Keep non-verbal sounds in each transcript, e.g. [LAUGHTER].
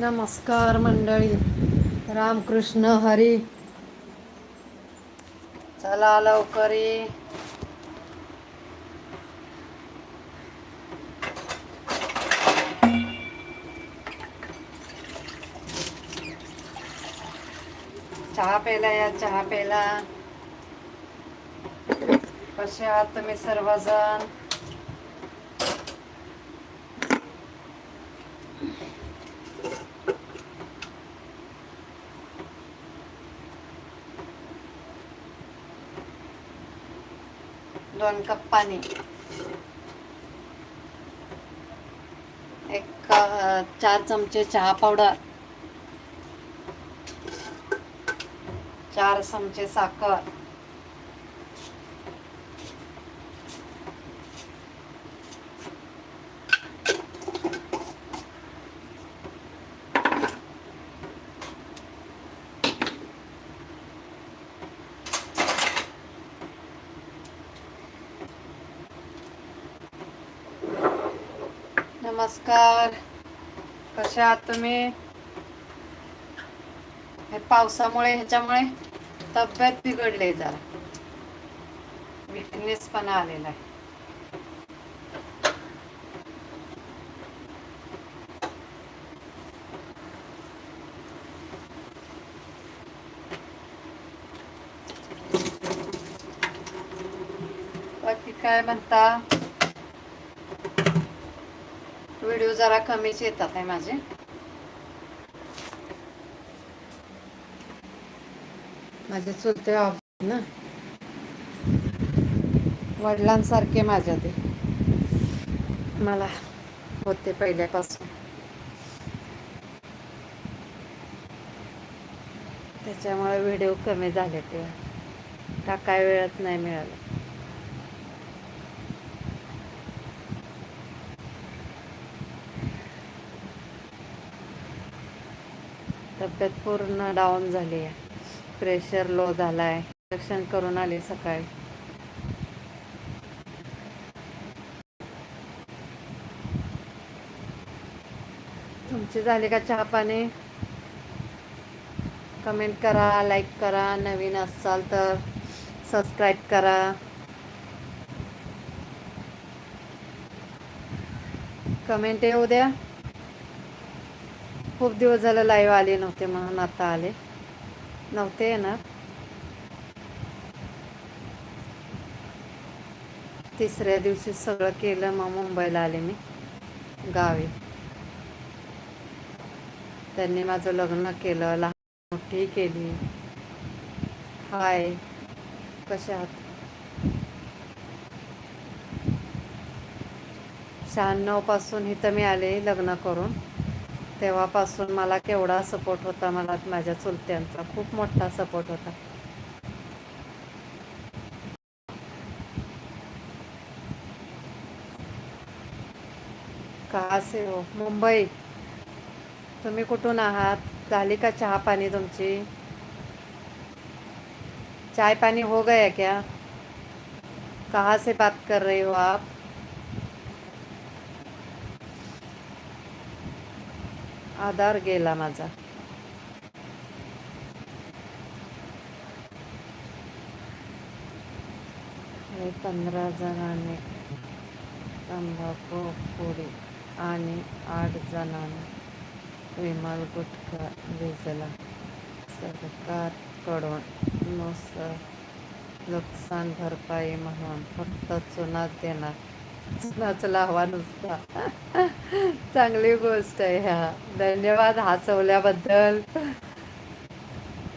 नमस्कार मंडळी. रामकृष्ण हरी. चला लवकर ये. चहा प्यायला या चहा प्यायला. कसे आहात तुम्ही सर्वजण? दोन कप पाणी. एक चार चमचे चहा पावडर. चार चमचे साखर. नमस्कार. कसे आहात तुम्ही? हे पावसामुळे ह्याच्यामुळे तब्येत बिघडली जरा. विकनेस पण आलेला आहे. बाकी काय म्हणता व्हिडिओ जरा कमीच येतात आहे माझे. माझे चुलते ऑफ ना. वडिलांसारखे माझ्या ते. मला होते पहिल्यापासून. त्याच्यामुळे व्हिडिओ कमी झाले ते टाकाय वेळच नाही मिळाला. तब्येत पूर्ण डाऊन झाली आहे. प्रेशर लो झाला आहे इंजेक्शन करून आले सकाळी. तुमची झाली का चहा पाणी? कमेंट करा लाईक करा. नवीन असाल तर सबस्क्राईब करा. कमेंट येऊ द्या. खूप दिवस झालं लाईव्ह आले नव्हते म्हणून आता आले. नव्हते येणार. तिसऱ्या दिवशी सगळं केलं मग मुंबईला आले मी गावी. त्यांनी माझं लग्न केलं लहान मोठी केली. हाय कशा आहात? शहाण्णवपासून इथं मी आले लग्न करून. तेव्हापासून मला केवढा सपोर्ट होता मला माझ्या चुलत्यांचा खूप मोठा सपोर्ट होता. का से हो मुंबई. तुम्ही कुठून आहात? झाली का चहा पाणी तुमची? चाय पानी हो गया क्या? कहाँ से बात कर रहे हो आप? आधार गेला माझा. पंधरा जणांनी तंबाखू पुडी आणि आठ जणांनी विमल गुटखा भिजला सरकारकडून नुसतं नुकसान भरपाई म्हणून फक्त चुनात देणार. नाचला हवा नुसता. चांगली गोष्ट आहे ह्या. धन्यवाद हसवल्याबद्दल.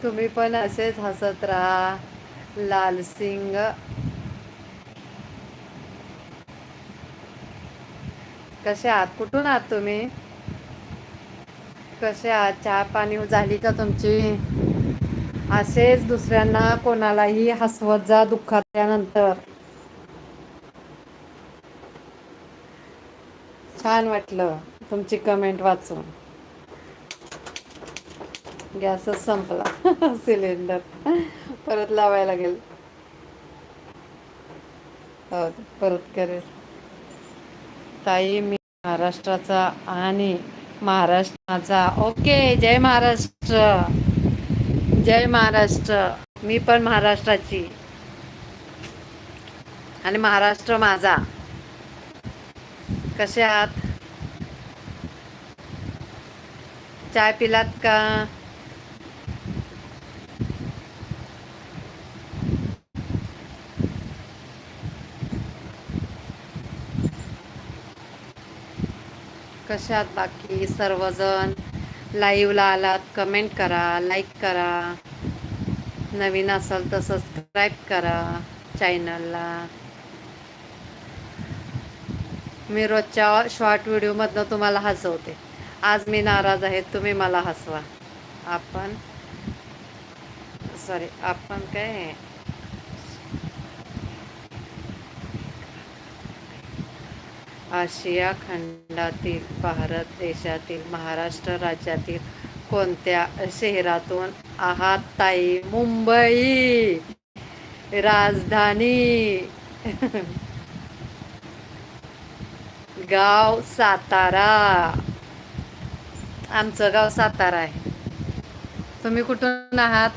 तुम्ही पण असेच हसत राहा. लालसिंग कसे आहात? कुठून आहात तुम्ही? कसे आहात? चहा पाणी झाली का तुमची? असेच दुसऱ्यांना कोणालाही हसवत जा दुःखातल्यानंतर छान वाटलं तुमची कमेंट वाचून. गॅसच संपला. [LAUGHS] सिलेंडर परत लावायला लागेल. हो परत करेल. ताई मी महाराष्ट्राचा आणि महाराष्ट्र माझा ओके जय महाराष्ट्र. जय महाराष्ट्र. मी पण महाराष्ट्राची. आणि महाराष्ट्र माझा. कसे आहात? चाय पिलात का? कसे आहात बाकी सर्वजण? लाईव्हला आलात कमेंट करा लाईक करा. नवीन असाल तर सबस्क्राईब करा चॅनलला मी रोजच्या शॉर्ट व्हिडिओमधनं तुम्हाला हसवते. आज मी नाराज आहे तुम्ही मला हसवा. आपण सॉरी आपण काय? आशिया खंडातील भारत देशातील महाराष्ट्र राज्यातील कोणत्या शहरातून आहात ताई? मुंबई. राजधानी. [LAUGHS] गाव सातारा. आमचं गाव सातारा आहे. तुम्ही कुठून आहात?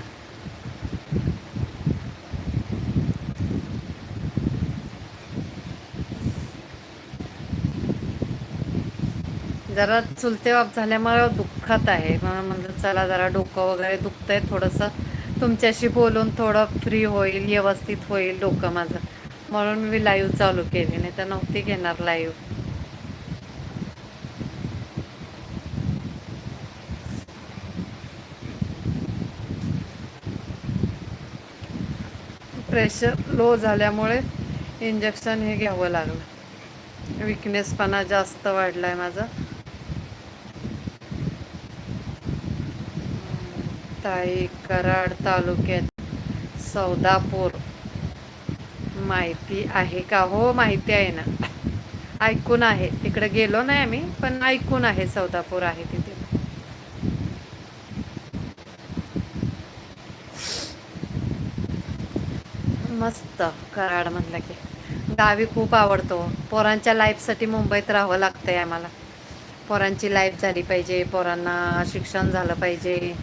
जरा चुलते बाप झाल्यामुळे दुःखात आहे. म्हणून म्हणलं चला जरा डोकं वगैरे दुखतंय थोडंसं. तुमच्याशी बोलून थोडं फ्री होईल व्यवस्थित होईल डोकं माझं. म्हणून मी लाईव्ह चालू केली. नाही तर नव्हती घेणार लाईव्ह प्रेशर लो झाल्यामुळे इंजेक्शन हे घ्यावं लागलं. विकनेसपणा जास्त वाढला आहे माझा. ताई कराड तालुक्यात सौदापूर. माहिती आहे का? हो माहिती आहे ना. ऐकून आहे. तिकडे गेलो नाही आम्ही पण ऐकून आहे सौदापूर आहे तिथे. मस्त कराड म्हणलं की. गावी खूप आवडतो. पोरांच्या लाईफसाठी मुंबईत राहावं लागतं आहे आम्हाला. पोरांची लाईफ झाली पाहिजे पोरांना शिक्षण झालं पाहिजे.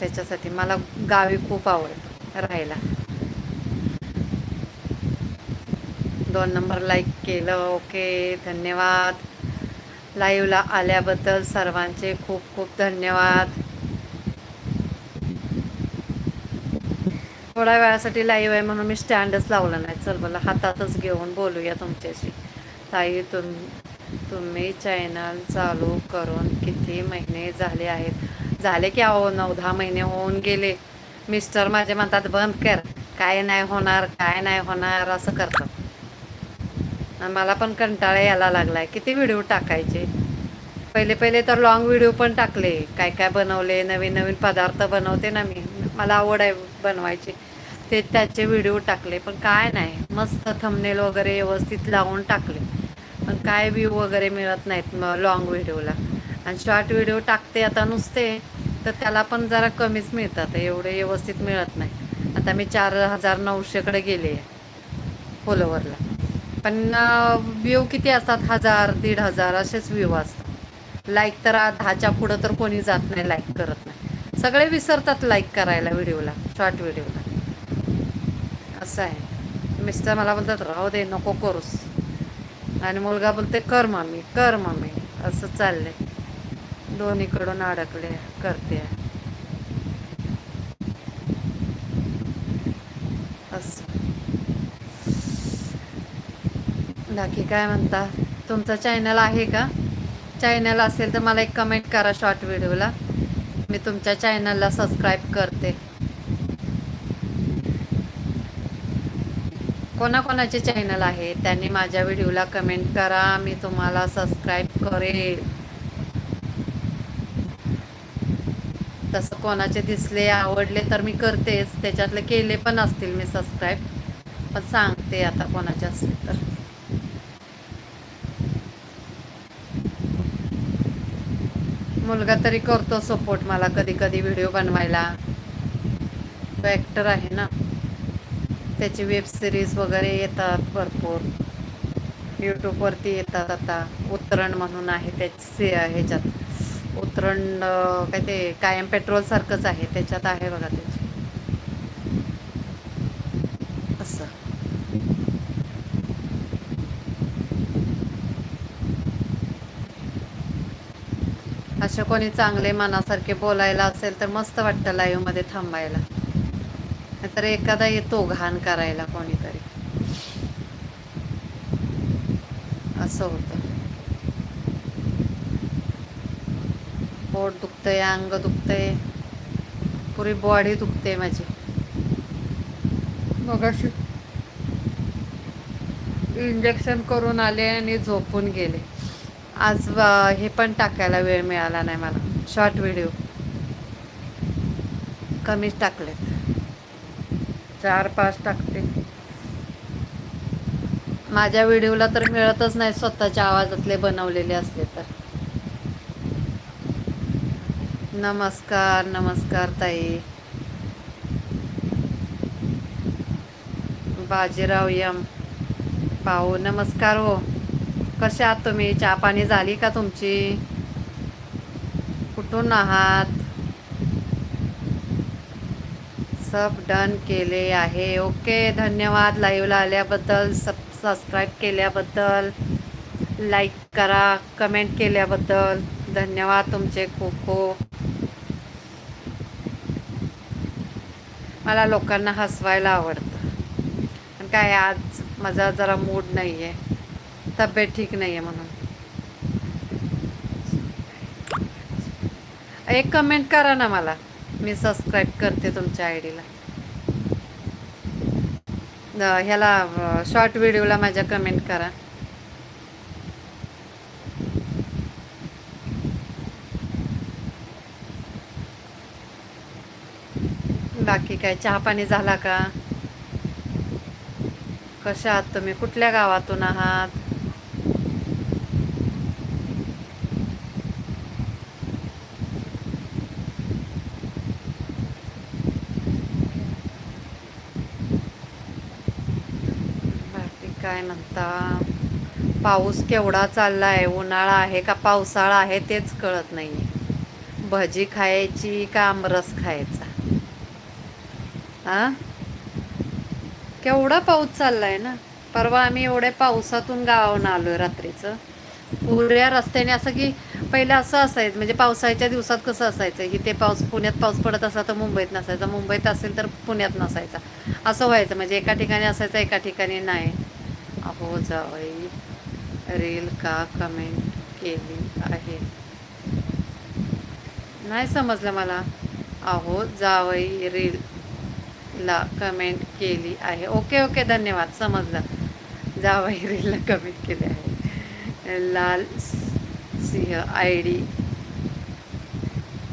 त्याच्यासाठी मला गावी खूप आवडतं राहायला. दोन नंबर लाईक केलं ओके धन्यवाद. लाईव्हला आल्याबद्दल सर्वांचे खूप खूप धन्यवाद. थोड्या वेळासाठी लाईव्ह आहे म्हणून मी स्टँडच लावलं नाही. चल मला हातातच घेऊन बोलूया तुमच्याशी. ताई तुम तुम्ही चॅनल चालू करून किती महिने झाले आहेत? झाले की अहो नऊ दहा महिने होऊन गेले. मिस्टर माझे म्हणतात बंद कर. काय नाही होणार काय नाही होणार असं करतात. मला पण कंटाळा यायला लागलाय. किती व्हिडिओ टाकायचे? पहिले पहिले तर लॉंग व्हिडिओ पण टाकले. काय काय बनवले? नवीन नवीन पदार्थ बनवते ना मी. मला आवड आहे बनवायची. ते त्याचे व्हिडिओ टाकले पण काय नाही. मस्त थंबनेल वगैरे व्यवस्थित लावून टाकले. पण काय व्ह्यू वगैरे मिळत नाहीत मग लॉंग व्हिडिओला आणि शॉर्ट व्हिडिओ टाकते आता नुसते तर त्याला पण जरा कमीच मिळतात. एवढे व्यवस्थित मिळत नाही. आता मी चार हजार नऊशेकडे गेले फॉलोवरला पण व्ह्यू किती असतात? हजार दीड हजार असेच व्ह्यू असतात. लाईक तर दहाच्या पुढं तर कोणी जात नाही लाईक करत नाही. सगळे विसरतात लाईक करायला व्हिडिओला शॉर्ट व्हिडिओला असं आहे. मिस्टर मला बोलतात राहू दे नको करूस. आणि मुलगा बोलते कर मम्मी कर मम्मी असं चाललंय. दोन्हीकडून अडकले करते. असं. बाकी काय म्हणता? तुमचा चॅनल आहे का? चॅनल असेल तर मला एक कमेंट करा शॉर्ट व्हिडिओला मी तुमच्या चॅनलला सबस्क्राईब करते. कोणाकोणाचे चॅनल आहे त्यांनी माझ्या व्हिडिओला कमेंट करा. मी तुम्हाला सबस्क्राईब करेल. तसं कोणाचे दिसले आवडले तर मी करतेच. त्याच्यातले केले पण असतील मी सबस्क्राईब पण सांगते आता कोणाचे असले तर. मुलगा तरी करतो सपोर्ट मला कधी कधी व्हिडिओ बनवायला. तो ॲक्टर आहे ना. त्याची वेब सिरीज वगैरे येतात भरपूर. यूट्यूबवरती येतात आता. उतरण म्हणून आहे त्याची ह्याच्यात. उतरण काय ते कायम पेट्रोल सारखंच आहे. त्याच्यात आहे बघा त्याची. असं. असे कोणी चांगले मनासारखे बोलायला असेल तर मस्त वाटतं लाईव्हमध्ये थांबायला. नाहीतर एखादा येतो घाण करायला कोणीतरी. असं होतं. पोट दुखतंय अंग दुखतंय. पुरी बॉडी दुखते माझी. मग अशी इंजेक्शन करून आले आणि झोपून गेले. आज हे पण टाकायला वेळ मिळाला नाही मला. शॉर्ट व्हिडिओ कमीच टाकलेत. चार पाच टाकते. माझ्या व्हिडिओला तर मिळतच नाही स्वतःच्या आवाजातले बनवलेले असले तर. नमस्कार नमस्कार ताई. बाजीराव यम. पाहू नमस्कार हो. कसे आहात तुम्ही? चहा पाणी झाली का तुमची? कुठून आहात? सब डन केले आहे. ओके धन्यवाद लाईव्हला आल्याबद्दल. सब सबस्क्राईब केल्याबद्दल. लाईक करा कमेंट केल्याबद्दल. धन्यवाद तुमचे खूप खूप. मला लोकांना हसवायला आवडतं. पण काय आज माझा जरा मूड नाही आहे तब्येत ठीक नाही आहे म्हणून. एक कमेंट करा ना मला. मी सबस्क्राईब करते तुमच्या आय डीला ह्याला शॉर्ट व्हिडिओला माझ्या कमेंट करा. बाकी काय चहा पाणी झाला का? कशा आहात तुम्ही? कुठल्या गावातून आहात बाकी काय म्हणता? पाऊस केवढा चाललाय? उन्हाळा आहे का पावसाळा आहे तेच कळत नाही. भजी खायची का आमरस खायचा? हा केवढा पाऊस चाललाय ना? परवा आम्ही एवढ्या पावसातून गावाहून आलोय रात्रीचं. पुऱ्या रस्त्याने असं की पहिलं असं असायचं म्हणजे पावसाळ्याच्या दिवसात कसं असायचं की ते पाऊस पुण्यात पाऊस पडत असला तर मुंबईत नसायचा मुंबईत असेल तर पुण्यात नसायचा. असं व्हायचं म्हणजे एका ठिकाणी असायचं एका ठिकाणी नाही. अहो जावई रील का कमेंट केली आहे? नाही समजलं मला. अहो जावई रील ला कमेंट केली आहे. ओके ओके धन्यवाद. समजलं. जावई रीलला कमेंट केली आहे. लाल सिंह आय डी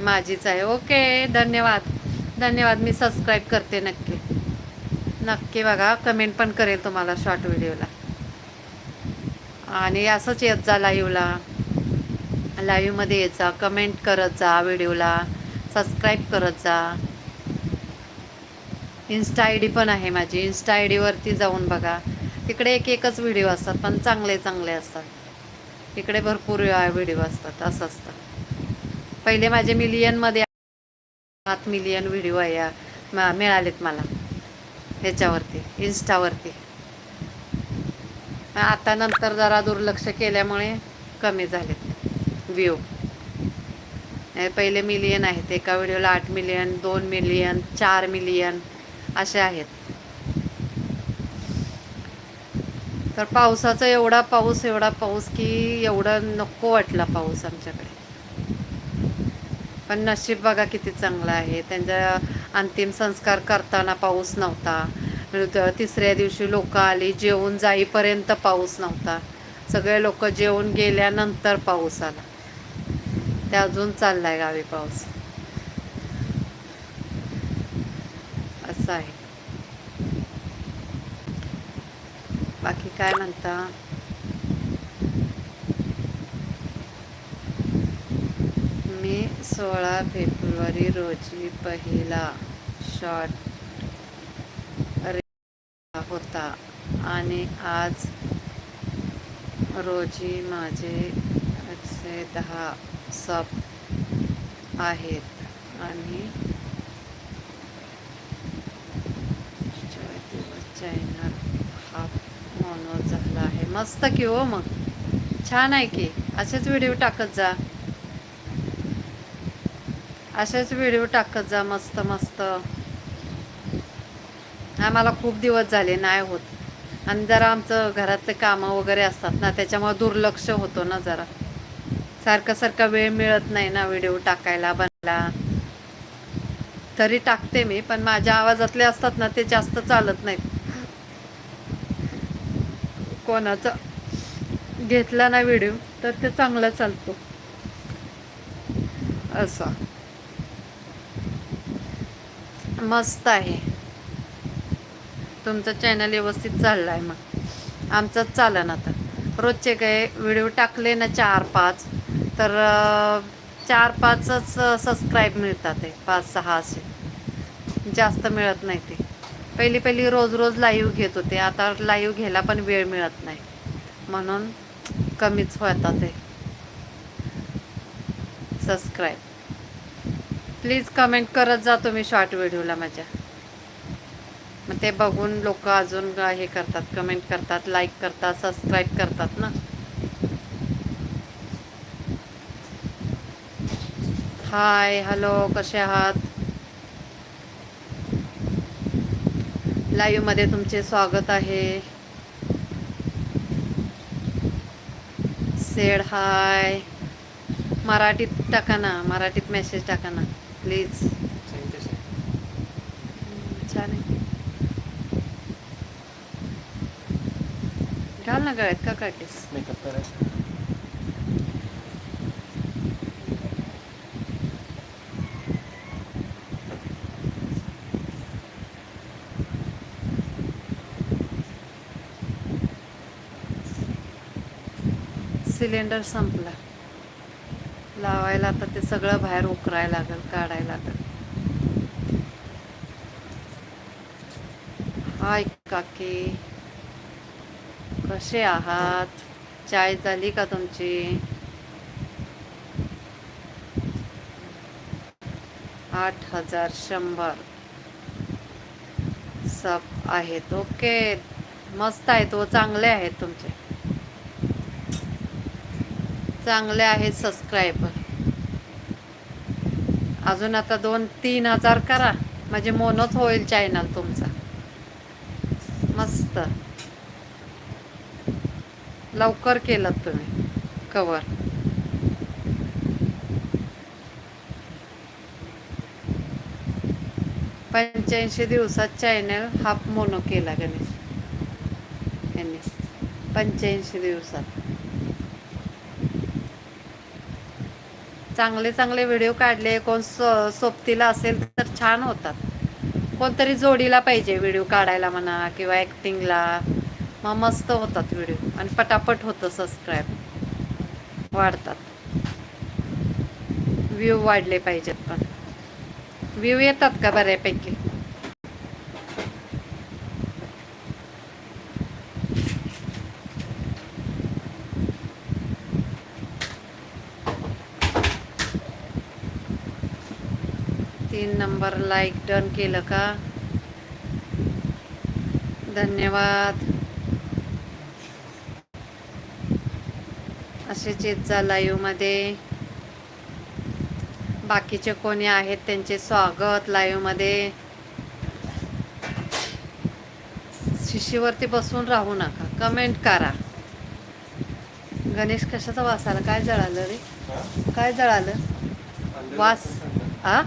माझीच आहे. ओके धन्यवाद. धन्यवाद मी सबस्क्राईब करते नक्की. नक्की बघा कमेंट पण करेल तुम्हाला शॉर्ट व्हिडिओला आणि असंच येत जा लाईव्हला लाईव्हमध्ये येत जा कमेंट करत जा व्हिडिओला सबस्क्राईब करत जा. इन्स्टा आय डी पण आहे माझी. इन्स्टा आय डीवरती जाऊन बघा. तिकडे एक एकच व्हिडिओ असतात पण चांगले चांगले असतात. इकडे भरपूर व्हिडिओ असतात असं असतं. पहिले माझे मिलियनमध्ये सात मिलियन व्हिडिओ आहे मिळालेत मला. ह्याच्यावरती इन्स्टावरती आता नंतर जरा दुर्लक्ष केल्यामुळे कमी झालेत व्ह्यू पहिले मिलियन आहेत एका व्हिडिओला आठ मिलियन दोन मिलियन चार मिलियन असे आहेत. तर पावसाचा एवढा पाऊस एवढा पाऊस की एवढं नको वाटला पाऊस आमच्याकडे. पण नशीब बघा किती चांगलं आहे. त्यांचा अंतिम संस्कार करताना पाऊस नव्हता. म्हणजे तिसऱ्या दिवशी लोक आली जेवून जाईपर्यंत पाऊस नव्हता. सगळे लोक जेवून गेल्यानंतर पाऊस आला. ते अजून चाललाय गावी पाऊस. असं आहे. बाकी काय म्हणता? मी सोळा फेब्रुवारी रोजी पहिला शॉर्ट होता. आणि आज रोजी माझे एकशे दहा सब आहेत. आणि चॅनल हा मोनो झाला आहे. मस्त की हो मग. छान आहे की. असेच व्हिडिओ टाकत जा. असेच व्हिडिओ टाकत जा मस्त मस्त. आम्हाला खूप दिवस झाले नाही होत. आणि जरा आमचं घरातले कामं वगैरे असतात ना त्याच्यामुळे दुर्लक्ष होतो ना जरा. सारखं सारखा वेळ मिळत नाही ना व्हिडिओ टाकायला बनला. तरी टाकते मी पण माझ्या आवाजातले असतात ना ते जास्त चालत नाहीत. कोणाचा घेतला ना व्हिडिओ तर ते चांगला चालतो. असं. मस्त आहे. तुमचं चॅनल व्यवस्थित चाललं आहे मग. आमचंच चालन आता. रोजचे काय व्हिडिओ टाकले ना चार पाच तर चार पाचच सबस्क्राईब मिळतात आहे पाच सहा असे. जास्त मिळत नाही ते. पहिली पहिली रोज रोज लाईव्ह घेत होते. आता लाईव्ह घ्यायला पण वेळ मिळत नाही. म्हणून कमीच होतात ते सबस्क्राईब प्लीज कमेंट करत जा तुम्ही शॉर्ट व्हिडिओला माझ्या. मग ते बघून लोक अजून हे करतात कमेंट करतात लाईक करतात सबस्क्राईब करतात ना. हाय हॅलो कसे आहात? लाईव्हमध्ये तुमचे स्वागत आहे. सेड हाय मराठीत टाका ना मराठीत मेसेज टाका ना प्लीज छान आहे घाल ना गळ्यात का काढलीस मेकअप करायचं सिलेंडर संपला. लावायला आता ते सगळं बाहेर उकरायला लागेल काढायला लागेल. हाय काकी. कसे आहात? चाय झाली का तुमची? आठ हजार शंभर. सब आहेत. ओके. मस्त आहेत तो चांगले आहेत तुमचे. चांगले आहेत सबस्क्रायबर अजून आता दोन तीन हजार करा. म्हणजे मोनच होईल चॅनल तुमचा. मस्त. लवकर केलं तुम्ही. कवर पंच्याऐंशी दिवसात चॅनल हाफ मोनो केला गणेश. यांनी. पंच्याऐंशी दिवसात. चांगले चांगले व्हिडिओ काढले. कोण सो सोबतीला असेल तर छान होतात. कोणतरी जोडीला पाहिजे व्हिडिओ काढायला म्हणा किंवा ॲक्टिंगला मग मस्त होतात व्हिडिओ आणि पटापट होतं सबस्क्राईब वाढतात. व्ह्यू वाढले पाहिजेत पण. व्ह्यू येतात का बऱ्यापैकी? तीन नंबर लाईक डन केलं का? धन्यवाद. असेच येत जा लाईव्हमध्ये. बाकीचे कोणी आहेत त्यांचे स्वागत लाईव्हमध्ये. शिशीवरती बसून राहू नका कमेंट करा. गणेश कशाचा वास आला? काय जळालं रे? काय जळालं? वास. आ.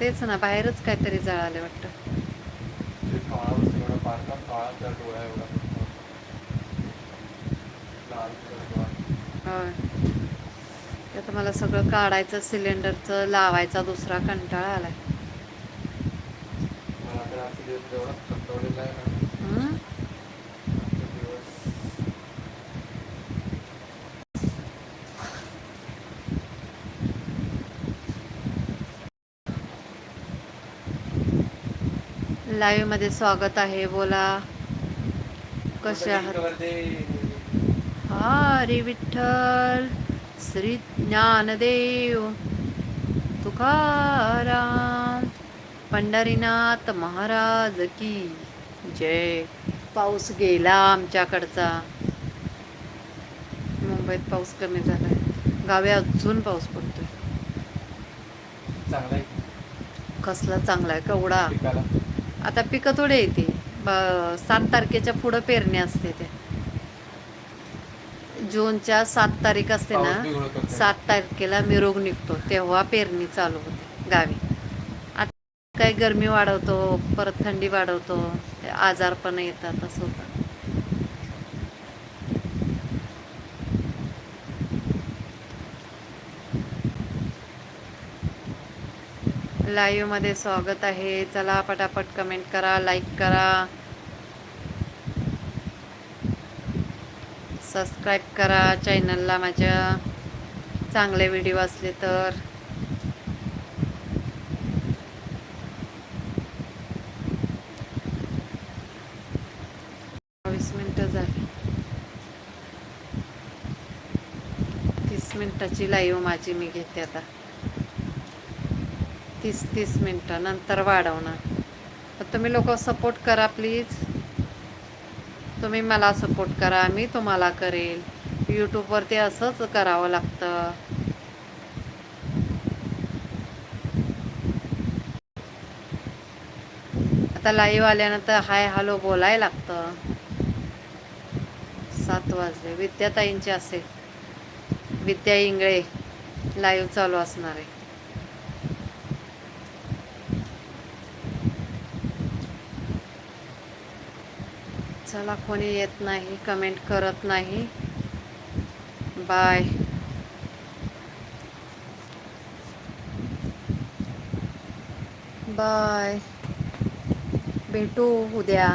तेच ना बाहेरच काहीतरी जळाले वाटतं ते काळा वस्तू एवढा बारका काळा त्या डोळ्या एवढा मोठा. लाल कलर डोळा. होय. आता मला सगळं काढायचं सिलेंडरचं लावायचा दुसरा कंटाळा आलाय. हं? लाईव्हमध्ये स्वागत आहे. बोला. कसे आहात? हरी विठ्ठल श्री ज्ञानदेव तुकाराम पंढरीनाथ महाराज की जय. पाऊस गेला आमच्याकडचा. मुंबईत पाऊस कमी झालाय. गावी अजून पाऊस पडतोय. चांगला कसला चांगला आहे पिकाला. आता पिकं थोडे येते सात तारखेच्या पुढं पेरणी असते ते. जूनच्या सात तारीख असते ना. सात तारखेला मिरोग निघतो तेव्हा पेरणी चालू होते गावी. आता काही गरमी वाढवतो परत थंडी वाढवतो ते आजार पण येतात असं होतं. लाईव्हमध्ये स्वागत आहे. चला पटापट कमेंट करा लाईक करा. सबस्क्राईब करा. चॅनलला माझ्या चांगले व्हिडिओ असले तर. वीस मिनटं झाली. तीस मिनिटाची लाईव्ह माझी मी घेते आता. तीस तीस मिनटं नंतर वाढवणार. तर तुम्ही लोक सपोर्ट करा प्लीज तुम्ही मला सपोर्ट करा मी तुम्हाला करेल. यूट्यूबवरती असंच करावं लागतं. आता लाईव्ह आल्यानंतर हाय हॅलो बोलाय लागतं. सात वाजले. विद्याताईंचे असेल विद्या इंगळे लाईव्ह चालू असणार आहे. चला कोणी येत नाही कमेंट करत नाही. बाय बाय भेटू उद्या.